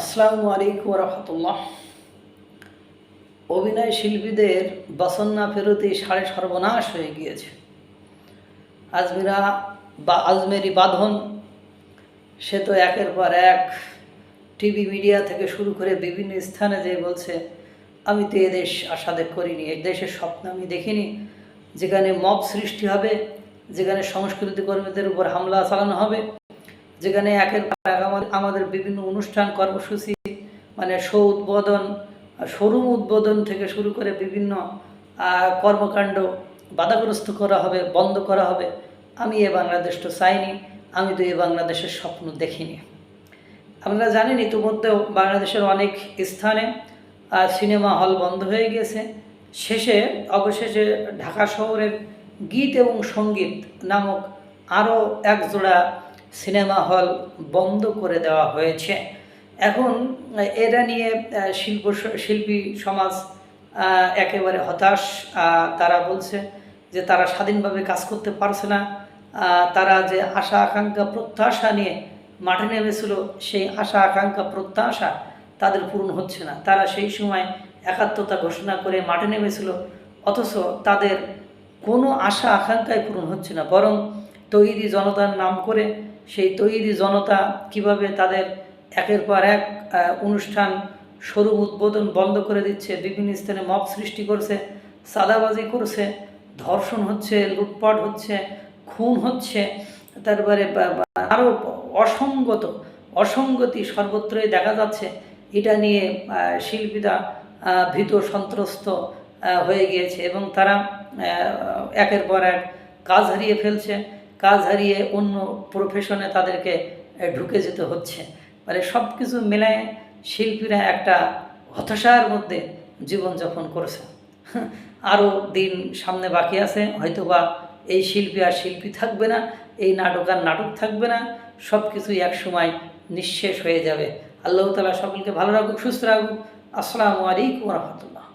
আসসালামু আলাইকুম রহমতুল্লাহ। অভিনয় শিল্পীদের বাসন্না ফেরতি সাড়ে সর্বনাশ হয়ে গিয়েছে। আজমিরা বা আজমেরি বাঁধন, সে তো একের পর এক টিভি মিডিয়া থেকে শুরু করে বিভিন্ন স্থানে যে বলছে, আমি তো এদেশ আশাদে করিনি এই দেশের স্বপ্ন আমি দেখিনি। যেখানে মব সৃষ্টি হবে, যেখানে সংস্কৃতি কর্মীদের উপর হামলা চালানো হবে যেখানে একের পর এক আমাদের বিভিন্ন অনুষ্ঠান, কর্মসূচি মানে শো উদ্বোধন, শোরুম উদ্বোধন থেকে শুরু করে বিভিন্ন কর্মকাণ্ড বাধাগ্রস্ত করা হবে, বন্ধ করা হবে। আমি এ বাংলাদেশ তো চাইনি, আমি তো এ বাংলাদেশের স্বপ্ন দেখিনি। আপনারা জানেন ইতিমধ্যেও বাংলাদেশের অনেক স্থানে সিনেমা হল বন্ধ হয়ে গেছে। শেষে, অবশেষে ঢাকা শহরের গীত এবং সংগীত নামক আরও এক জোড়া সিনেমা হল বন্ধ করে দেওয়া হয়েছে। এখন এরা নিয়ে শিল্প শিল্পী সমাজ একেবারে হতাশ। তারা বলছে যে তারা স্বাধীনভাবে কাজ করতে পারছে না। তারা যে আশা আকাঙ্ক্ষা প্রত্যাশা নিয়ে মাঠে নেমেছিল, সেই আশা আকাঙ্ক্ষা প্রত্যাশা তাদের পূরণ হচ্ছে না। তারা সেই সময় একাত্মতা ঘোষণা করে মাঠে নেমেছিল, অথচ তাদের কোনো আশা আকাঙ্ক্ষায় পূরণ হচ্ছে না। বরং তৈরি জনতার নাম করে সেই তৈরি জনতা কীভাবে তাদের একের পর এক অনুষ্ঠান শোরুম উদ্বোধন বন্ধ করে দিচ্ছে, বিভিন্ন স্থানে মব সৃষ্টি করছে সাদাবাজি করছে, ধর্ষণ হচ্ছে, লুটপাট হচ্ছে, খুন হচ্ছে, তারপরে আরও অসঙ্গত, অসঙ্গতি সর্বত্রই দেখা যাচ্ছে। এটা নিয়ে শিল্পীরা ভীত, সন্ত্রস্ত হয়ে গিয়েছে এবং তারা একের পর এক কাজ হারিয়ে ফেলছে। কাজ হারিয়ে অন্য প্রফেশনে তাদেরকে ঢুকে যেতে হচ্ছে। মানে সব কিছু মিলায় শিল্পীরা একটা হতাশার মধ্যে জীবনযাপন করছে। আরও দিন সামনে বাকি আছে, হয়তোবা এই শিল্পী আর শিল্পী থাকবে না, এই নাটক আর নাটক থাকবে না সব কিছুই একসময় নিঃশেষ হয়ে যাবে। আল্লাহ তালা সকলকে ভালো রাখুক, সুস্থ রাখুক। আসসালামু আলাইকুম রহমতুল্লাহ।